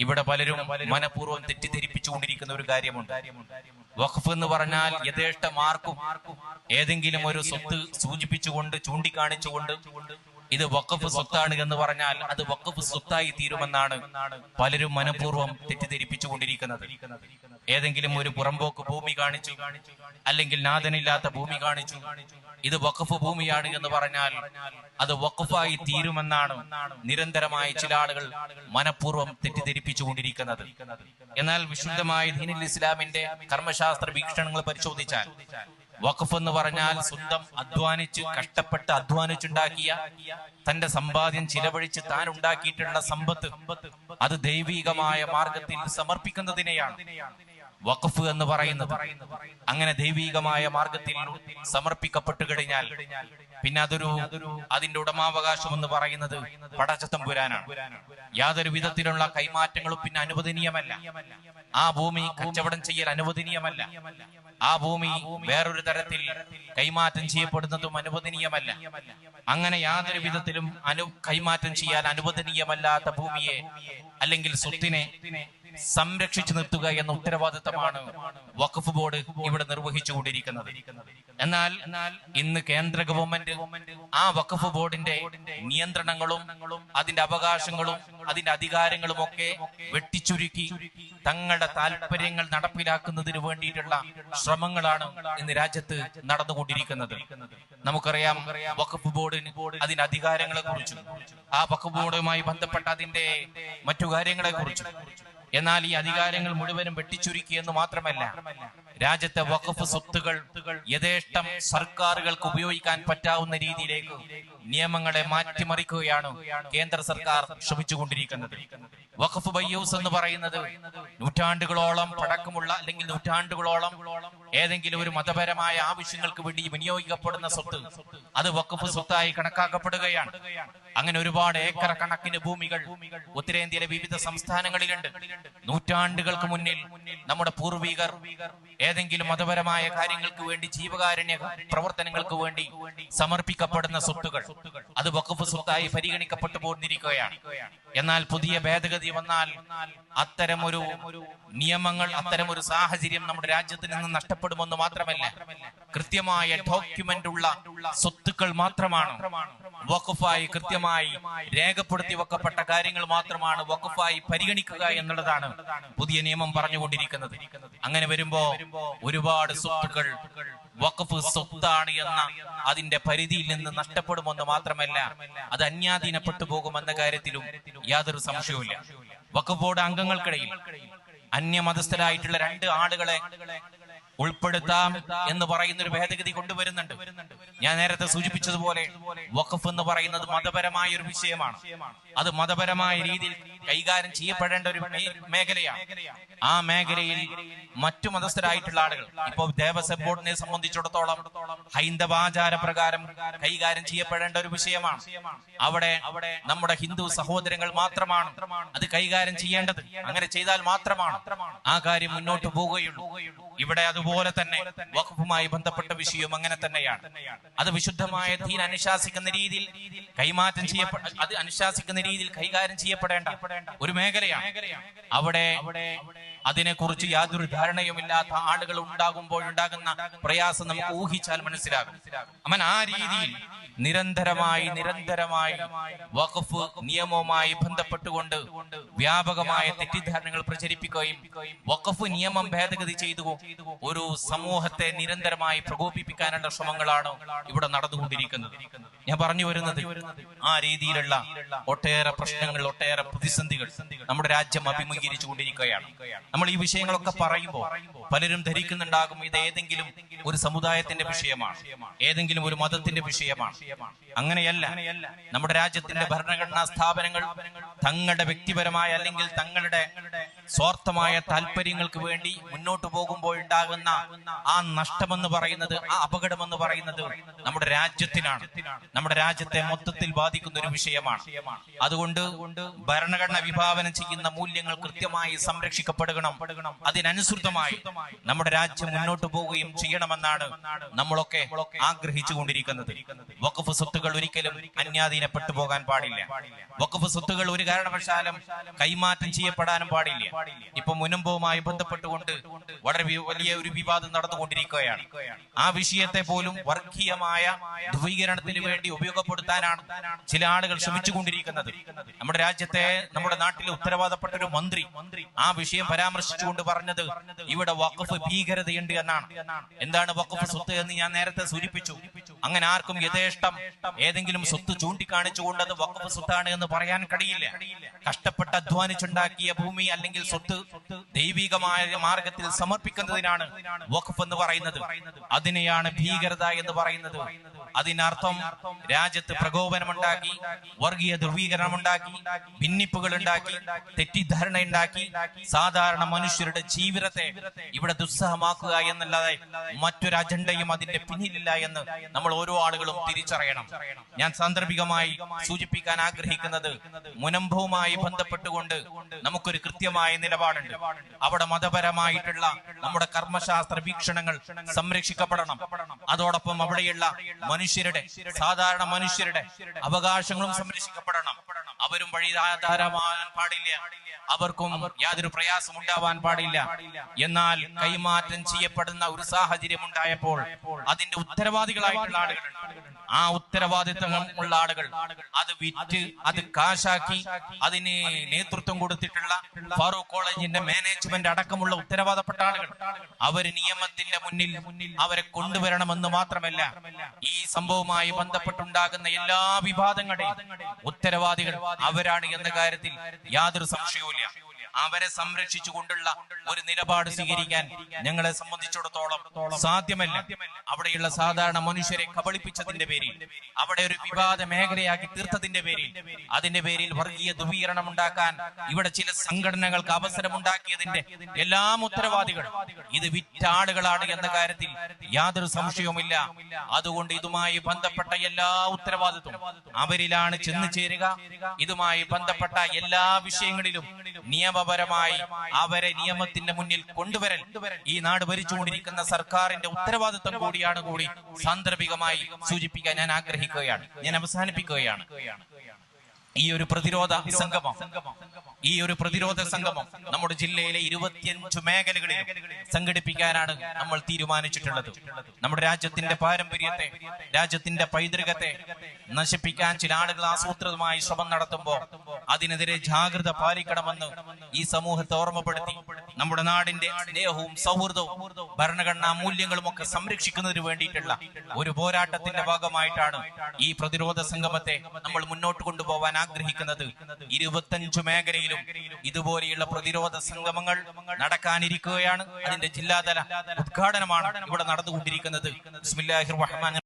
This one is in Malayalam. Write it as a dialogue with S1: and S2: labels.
S1: ഇവിടെ പലരും മനഃപൂർവം തെറ്റിദ്ധരിപ്പിച്ചുകൊണ്ടിരിക്കുന്ന ഒരു കാര്യമുണ്ട്. വഖഫ് എന്ന് പറഞ്ഞാൽ യഥേഷ്ട മാർക്കും ഏതെങ്കിലും ഒരു സ്വത്ത് സൂചിപ്പിച്ചുകൊണ്ട് ചൂണ്ടിക്കാണിച്ചുകൊണ്ട് ഇത് വക്കഫ് സ്വത്താണ് എന്ന് പറഞ്ഞാൽ അത് വക്കഫ് സ്വത്തായി തീരുമെന്നാണ് പലരും മനഃപൂർവം തെറ്റിദ്ധരിപ്പിച്ചുകൊണ്ടിരിക്കുന്നത്. ഏതെങ്കിലും ഒരു പുറമ്പോക്ക് ഭൂമി കാണിച്ചു അല്ലെങ്കിൽ നാഥനില്ലാത്ത ഭൂമി കാണിച്ചു ഇത് വഖഫ് ഭൂമിയാണ് എന്ന് പറഞ്ഞാൽ അത് വഖഫായി തീരുമെന്നാണ് നിരന്തരമായി ചില ആളുകൾ മനഃപൂർവം തെറ്റിദ്ധരിപ്പിച്ചുകൊണ്ടിരിക്കുന്നത്. എന്നാൽ വിശുദ്ധമായ ദീനുൽ ഇസ്ലാമിന്റെ കർമ്മശാസ്ത്ര വീക്ഷണങ്ങൾ പരിശോധിച്ചാൽ വഖഫ് എന്ന് പറഞ്ഞാൽ സ്വന്തം അധ്വാനിച്ച് കഷ്ടപ്പെട്ട് അധ്വാനിച്ചുണ്ടാക്കിയ തന്റെ സമ്പാദ്യം ചിലവഴിച്ച് താൻ ഉണ്ടാക്കിയിട്ടുള്ള സമ്പത്ത് അത് ദൈവികമായ മാർഗത്തിൽ സമർപ്പിക്കുന്നതിനെയാണ് വഖഫ് എന്ന് പറയുന്നത്. അങ്ങനെ ദൈവികമായ മാർഗത്തിൽ സമർപ്പിക്കപ്പെട്ടു കഴിഞ്ഞാൽ പിന്നെ അതൊരു അതിന്റെ ഉടമാവകാശം എന്ന് പറയുന്നത് പടച്ചത്തമ്പുരാനാണ് യാതൊരു വിധത്തിലുള്ള കൈമാറ്റങ്ങളും പിന്നെ അനുവദനീയമല്ല. ആ ഭൂമി കച്ചവടം ചെയ്യൽ അനുവദനീയമല്ല. ആ ഭൂമി വേറൊരു തരത്തിൽ കൈമാറ്റം ചെയ്യപ്പെടുന്നതും അനുവദനീയമല്ല. അങ്ങനെ യാതൊരു വിധത്തിലും അനു കൈമാറ്റം ചെയ്യാൻ അനുവദനീയമല്ലാത്ത ഭൂമിയെ അല്ലെങ്കിൽ സ്വത്തിനെ സംരക്ഷിച്ചു നിർത്തുക എന്ന ഉത്തരവാദിത്തമാണ് വഖഫ് ബോർഡ് ഇവിടെ നിർവഹിച്ചുകൊണ്ടിരിക്കുന്നത്. എന്നാൽ ഇന്ന് കേന്ദ്ര ഗവൺമെന്റ് ആ വഖഫ് ബോർഡിന്റെ നിയന്ത്രണങ്ങളും അതിന്റെ അവകാശങ്ങളും അതിന്റെ അധികാരങ്ങളും ഒക്കെ വെട്ടിച്ചുരുക്കി തങ്ങളുടെ താല്പര്യങ്ങൾ നടപ്പിലാക്കുന്നതിന് വേണ്ടിയിട്ടുള്ള ശ്രമങ്ങളാണ് ഇന്ന് രാജ്യത്ത് നടന്നുകൊണ്ടിരിക്കുന്നത്. നമുക്കറിയാം വഖഫ് ബോർഡിന് അതിന്റെ അധികാരങ്ങളെ കുറിച്ചും ആ വഖഫ് ബോർഡുമായി ബന്ധപ്പെട്ട അതിന്റെ മറ്റു കാര്യങ്ങളെ കുറിച്ചും എന്നാൽ ഈ അധികാരങ്ങൾ മുഴുവനും വെട്ടിച്ചുരുക്കി എന്ന് മാത്രമല്ല രാജ്യത്തെ വഖഫ് സ്വത്തുകൾ യഥേഷ്ടം സർക്കാരുകൾക്ക് ഉപയോഗിക്കാൻ പറ്റാവുന്ന രീതിയിലേക്ക് നിയമങ്ങളെ മാറ്റിമറിക്കുകയാണ് കേന്ദ്ര സർക്കാർ ശ്രമിച്ചുകൊണ്ടിരിക്കുന്നത്. വഖഫ് ബയ്യൂസ് എന്ന് പറയുന്നത് നൂറ്റാണ്ടുകളോളം പടക്കമുള്ള അല്ലെങ്കിൽ നൂറ്റാണ്ടുകളോളം ഏതെങ്കിലും ഒരു മതപരമായ ആവശ്യങ്ങൾക്ക് വേണ്ടി വിനിയോഗിക്കപ്പെടുന്ന സ്വത്ത്. അത് വഖഫ് സ്വത്തായി കണക്കാക്കപ്പെടുകയാണ്. അങ്ങനെ ഒരുപാട് ഏക്കർ കണക്കിന് ഭൂമികൾ ഉത്തരേന്ത്യയിലെ വിവിധ സംസ്ഥാനങ്ങളിലുണ്ട്. നൂറ്റാണ്ടുകൾക്ക് മുന്നിൽ നമ്മുടെ പൂർവികർ ഏതെങ്കിലും മതപരമായ കാര്യങ്ങൾക്ക് വേണ്ടി ജീവകാരുണ്യ പ്രവർത്തനങ്ങൾക്ക് വേണ്ടി സമർപ്പിക്കപ്പെടുന്ന സ്വത്തുകൾ അത് വഖഫ് സ്വത്തായി പരിഗണിക്കപ്പെട്ടു പോന്നിരിക്കുകയാണ്. എന്നാൽ പുതിയ ഭേദഗതി വന്നാൽ അത്തരമൊരു നിയമങ്ങൾ അത്തരമൊരു സാഹചര്യം നമ്മുടെ രാജ്യത്തിൽ നിന്ന് നഷ്ടപ്പെടുമെന്ന് മാത്രമല്ല കൃത്യമായ ഡോക്യുമെന്റ് ഉള്ള സ്വത്തുക്കൾ മാത്രമാണ്. വഖഫായി കൃത്യമായി രേഖപ്പെടുത്തി വെക്കപ്പെട്ട കാര്യങ്ങൾ മാത്രമാണ് വഖഫായി പരിഗണിക്കുക എന്നുള്ളതാണ് പുതിയ നിയമം പറഞ്ഞുകൊണ്ടിരിക്കുന്നത്. അങ്ങനെ വരുമ്പോ ഒരുപാട് സ്വത്തുക്കൾ വഖഫ് സ്വത്താണ് എന്ന അതിന്റെ പരിധിയിൽ നിന്ന് നഷ്ടപ്പെടുമെന്ന് മാത്രമല്ല അത് അന്യാധീനപ്പെട്ടു പോകുമെന്ന കാര്യത്തിലും യാതൊരു സംശയവുമില്ല. വഖഫ് ബോർഡ് അംഗങ്ങൾക്കിടയിൽ അന്യമതസ്ഥരായിട്ടുള്ള രണ്ട് ആളുകളെ ഉൾപ്പെടുത്താം എന്ന് പറയുന്ന ഒരു ഭേദഗതി കൊണ്ടുവരുന്നുണ്ട്. ഞാൻ നേരത്തെ സൂചിപ്പിച്ചതുപോലെ വഖഫ് എന്ന് പറയുന്നത് മതപരമായ ഒരു വിഷയമാണ്. അത് മതപരമായ രീതിയിൽ കൈകാര്യം ചെയ്യപ്പെടേണ്ട ഒരു മേഖലയാണ്. ആ മേഖലയിൽ മറ്റു മതസ്ഥരായിട്ടുള്ള ആളുകൾ ഇപ്പോൾ ദേവസ്വം ബോർഡിനെ സംബന്ധിച്ചിടത്തോളം ഹൈന്ദവാചാര പ്രകാരം കൈകാര്യം ചെയ്യപ്പെടേണ്ട ഒരു വിഷയമാണ്. അവിടെ നമ്മുടെ ഹിന്ദു സഹോദരങ്ങൾ മാത്രമാണ് അത് കൈകാര്യം ചെയ്യേണ്ടത്. അങ്ങനെ ചെയ്താൽ മാത്രമാണ് ആ കാര്യം മുന്നോട്ട് പോവുകയുള്ളൂ. ഇവിടെ അതുപോലെ തന്നെ വഖഫുമായി ബന്ധപ്പെട്ട വിഷയവും അങ്ങനെ തന്നെയാണ്. അത് വിശുദ്ധമായ ദീൻ അനുശാസിക്കുന്ന രീതിയിൽ കൈമാറ്റം ചെയ്യപ്പെ അത് അനുശാസിക്കുന്ന രീതിയിൽ കൈകാര്യം ചെയ്യപ്പെടേണ്ട ഒരു മേഖലയാണ്. അവിടെ അതിനെക്കുറിച്ച് യാതൊരു ധാരണയുമില്ലാത്ത ആളുകൾ ഉണ്ടാകുമ്പോൾ ഉണ്ടാകുന്ന പ്രയാസം നമുക്ക് ഊഹിച്ചാൽ മനസ്സിലാകും. അവൻ ആ രീതിയിൽ നിരന്തരമായി നിരന്തരമായി വഖഫ് നിയമവുമായി ബന്ധപ്പെട്ടുകൊണ്ട് വ്യാപകമായ തെറ്റിദ്ധാരണകൾ പ്രചരിപ്പിക്കുകയും വഖഫ് നിയമം ഭേദഗതി ചെയ്തു. ഒരു സമൂഹത്തെ നിരന്തരമായി പ്രകോപിപ്പിക്കാനുള്ള ശ്രമങ്ങളാണ് ഇവിടെ നടന്നുകൊണ്ടിരിക്കുന്നത്. ഞാൻ പറഞ്ഞു വരുന്നത് ആ രീതിയിലുള്ള ഒട്ടേറെ പ്രശ്നങ്ങൾ ഒട്ടേറെ പ്രതിസന്ധികൾ നമ്മുടെ രാജ്യം അഭിമുഖീകരിച്ചു കൊണ്ടിരിക്കുകയാണ് നമ്മൾ ഈ വിഷയങ്ങളൊക്കെ പറയുമ്പോൾ പലരും ധരിക്കുന്നുണ്ടാകും ഇത് ഏതെങ്കിലും ഒരു സമുദായത്തിന്റെ വിഷയമാണ് ഏതെങ്കിലും ഒരു മതത്തിന്റെ വിഷയമാണ്. അങ്ങനെയല്ല നമ്മുടെ രാജ്യത്തിന്റെ ഭരണഘടനാ സ്ഥാപനങ്ങൾ തങ്ങളുടെ വ്യക്തിപരമായ അല്ലെങ്കിൽ തങ്ങളുടെ സ്വാർത്ഥമായ താല്പര്യങ്ങൾക്ക് വേണ്ടി മുന്നോട്ട് പോകുമ്പോൾ ഉണ്ടാകുന്ന ആ നഷ്ടമെന്ന് പറയുന്നത് ആ അപകടമെന്ന് പറയുന്നത് നമ്മുടെ രാജ്യത്തിനാണ്. നമ്മുടെ രാജ്യത്തെ മൊത്തത്തിൽ ബാധിക്കുന്ന ഒരു വിഷയമാണ്. അതുകൊണ്ട് ഭരണഘടന വിഭാവനം ചെയ്യുന്ന മൂല്യങ്ങൾ കൃത്യമായി സംരക്ഷിക്കപ്പെടുകണം അതിനനുസൃതമായി നമ്മുടെ രാജ്യം മുന്നോട്ട് പോവുകയും ചെയ്യണമെന്നാണ് നമ്മളൊക്കെ ആഗ്രഹിച്ചു കൊണ്ടിരിക്കുന്നത് വഖഫ് സ്വത്തുകൾ ഒരിക്കലും അന്യാധീനപ്പെട്ടു പോകാൻ പാടില്ല. വഖഫ് സ്വത്തുകൾ ഒരു കാരണവശാലും കൈമാറ്റം ചെയ്യപ്പെടാനും പാടില്ല. ഇപ്പൊ മുനമ്പവുമായി ബന്ധപ്പെട്ടുകൊണ്ട് വളരെ വലിയ ഒരു വിവാദം നടന്നുകൊണ്ടിരിക്കുകയാണ്. ആ വിഷയത്തെ പോലും വർഗീയമായ ധ്രുവീകരണത്തിന് വേണ്ടി ഉപയോഗപ്പെടുത്താനാണ് ചില ആളുകൾ ശ്രമിച്ചുകൊണ്ടിരിക്കുന്നത്. നമ്മുടെ രാജ്യത്തെ നമ്മുടെ നാട്ടിലെ ഉത്തരവാദപ്പെട്ട ഒരു മന്ത്രി ആ വിഷയം പരാമർശിച്ചുകൊണ്ട് പറഞ്ഞത് ഇവിടെ വഖഫ് ഭീകരതയുണ്ട് എന്നാണ്. എന്താണ് വഖഫ് സ്വത്ത് എന്ന് ഞാൻ നേരത്തെ സൂചിപ്പിച്ചു. അങ്ങനെ ആർക്കും യഥേഷ്ടം. ഏതെങ്കിലും സ്വത്ത് ചൂണ്ടിക്കാണിച്ചുകൊണ്ട് അത് വഖഫ് സ്വത്താണ് എന്ന് പറയാൻ കഴിയില്ല. കഷ്ടപ്പെട്ട് അധ്വാനിച്ചുണ്ടാക്കിയ ഭൂമി അല്ലെങ്കിൽ സ്വത്ത് ദൈവികമായ മാർഗത്തിൽ സമർപ്പിക്കുന്നതിനാണ് വഖഫ് എന്ന് പറയുന്നത്. അതിനെയാണ് ഭീകരത എന്ന് പറയുന്നത്. അതിനർത്ഥം രാജ്യത്ത് പ്രകോപനമുണ്ടാക്കി വർഗീയ ധ്രുവീകരണം ഉണ്ടാക്കി ഭിന്നിപ്പുകൾ ഉണ്ടാക്കി തെറ്റിദ്ധാരണ ഉണ്ടാക്കി സാധാരണ മനുഷ്യരുടെ ജീവിതത്തെ ഇവിടെ ദുസ്സഹമാക്കുക എന്നല്ലാതെ മറ്റൊരു അജണ്ടയും അതിന്റെ പിന്നിലില്ല എന്ന് നമ്മൾ ഓരോ ആളുകളും തിരിച്ചറിയണം. ഞാൻ സാന്ദർഭികമായി സൂചിപ്പിക്കാൻ ആഗ്രഹിക്കുന്നത് മുനമ്പവുമായി ബന്ധപ്പെട്ടുകൊണ്ട് നമുക്കൊരു കൃത്യമായ നിലപാടുണ്ട്. അവിടെ മതപരമായിട്ടുള്ള നമ്മുടെ കർമ്മശാസ്ത്ര വീക്ഷണങ്ങൾ സംരക്ഷിക്കപ്പെടണം. അതോടൊപ്പം അവിടെയുള്ള മനുഷ്യരുടെ സാധാരണ മനുഷ്യരുടെ അവകാശങ്ങളും സംരക്ഷിക്കപ്പെടണം. അവരും വഴി വഴിധാരമാകാൻ പാടില്ല. അവർക്കും യാതൊരു പ്രയാസം ഉണ്ടാവാൻ പാടില്ല. എന്നാൽ കൈമാറ്റം ചെയ്യപ്പെടുന്ന ഒരു സാഹചര്യം ഉണ്ടായപ്പോൾ അതിന്റെ ഉത്തരവാദികളായിട്ടുള്ള ആളുകളുണ്ട് ആ ഉത്തരവാദിത്വം ഉള്ള ആളുകൾ. അത് വിറ്റ് അത് കാശാക്കി അതിന് നേതൃത്വം കൊടുത്തിട്ടുള്ള ഫാറൂഖ് കോളേജിന്റെ മാനേജ്മെന്റ് അടക്കമുള്ള ഉത്തരവാദപ്പെട്ട ആളുകൾ. അവർ നിയമത്തിന്റെ മുന്നിൽ അവരെ കൊണ്ടുവരണമെന്ന് മാത്രമല്ല ഈ സംഭവവുമായി ബന്ധപ്പെട്ടുണ്ടാകുന്ന എല്ലാ വിവാദങ്ങളുടെയും ഉത്തരവാദികൾ അവരാണ് എന്ന കാര്യത്തിൽ യാതൊരു സംശയവുമില്ല. അവരെ സംരക്ഷിച്ചുകൊണ്ടുള്ള ഒരു നിലപാട് സ്വീകരിക്കാൻ ഞങ്ങളെ സംബന്ധിച്ചിടത്തോളം സാധ്യമല്ല. അവിടെയുള്ള സാധാരണ മനുഷ്യരെ കബളിപ്പിച്ചതിന്റെ പേരിൽ അവിടെ ഒരു വിവാദ മേഖലയാക്കി തീർത്തതിന്റെ പേരിൽ അതിന്റെ പേരിൽ വർഗീയ ധ്രുവീകരണം ഉണ്ടാക്കാൻ ഇവിടെ ചില സംഘടനകൾക്ക് അവസരമുണ്ടാക്കിയതിന്റെ എല്ലാം ഉത്തരവാദികൾ. ഇത് വിറ്റാളുകളാണ് എന്ന കാര്യത്തിൽ യാതൊരു സംശയവുമില്ല. അതുകൊണ്ട് ഇതുമായി ബന്ധപ്പെട്ട എല്ലാ ഉത്തരവാദിത്വം അവരിലാണ് ചെന്നു ചേരുക. ഇതുമായി ബന്ധപ്പെട്ട എല്ലാ വിഷയങ്ങളിലും നിയമപരമായി അവരെ നിയമത്തിന്റെ മുന്നിൽ കൊണ്ടുവരൽ. ഈ നാട് ഭരിച്ചുകൊണ്ടിരിക്കുന്ന സർക്കാരിന്റെ ഉത്തരവാദിത്വം കൂടിയാണ് കൂടി സാന്ദർഭികമായി സൂചിപ്പിക്കാൻ ഞാൻ ആഗ്രഹിക്കുകയാണ്. ഞാൻ അവസാനിപ്പിക്കുകയാണ്. ഈ ഒരു പ്രതിരോധ സംഗമം ഈ ഒരു പ്രതിരോധ സംഗമം നമ്മുടെ ജില്ലയിലെ ഇരുപത്തിയഞ്ചു മേഖലകളിൽ സംഘടിപ്പിക്കാനാണ് നമ്മൾ തീരുമാനിച്ചിട്ടുള്ളത്. നമ്മുടെ രാജ്യത്തിന്റെ പാരമ്പര്യത്തെ രാജ്യത്തിന്റെ പൈതൃകത്തെ നശിപ്പിക്കാൻ ചില ആളുകൾ ആസൂത്രിതമായി ശ്രമം നടത്തുമ്പോൾ അതിനെതിരെ ജാഗ്രത പാലിക്കണമെന്ന് ഈ സമൂഹത്തെ ഓർമ്മപ്പെടുത്തി നമ്മുടെ നാടിന്റെ സ്നേഹവും സൗഹൃദവും ഭരണഘടനാ മൂല്യങ്ങളും ഒക്കെ സംരക്ഷിക്കുന്നതിന് വേണ്ടിയിട്ടുള്ള ഒരു പോരാട്ടത്തിന്റെ ഭാഗമായിട്ടാണ് ഈ പ്രതിരോധ സംഗമത്തെ നമ്മൾ മുന്നോട്ട് കൊണ്ടുപോകാൻ ആഗ്രഹിക്കുന്നത് ഇരുപത്തഞ്ചു മേഖലയിലും ഇതുപോലെയുള്ള പ്രതിരോധ സംഗമങ്ങൾ നടക്കാനിരിക്കുകയാണ്. അതിന്റെ ജില്ലാതല ഉദ്ഘാടനമാണ് ഇവിടെ നടന്നുകൊണ്ടിരിക്കുന്നത്.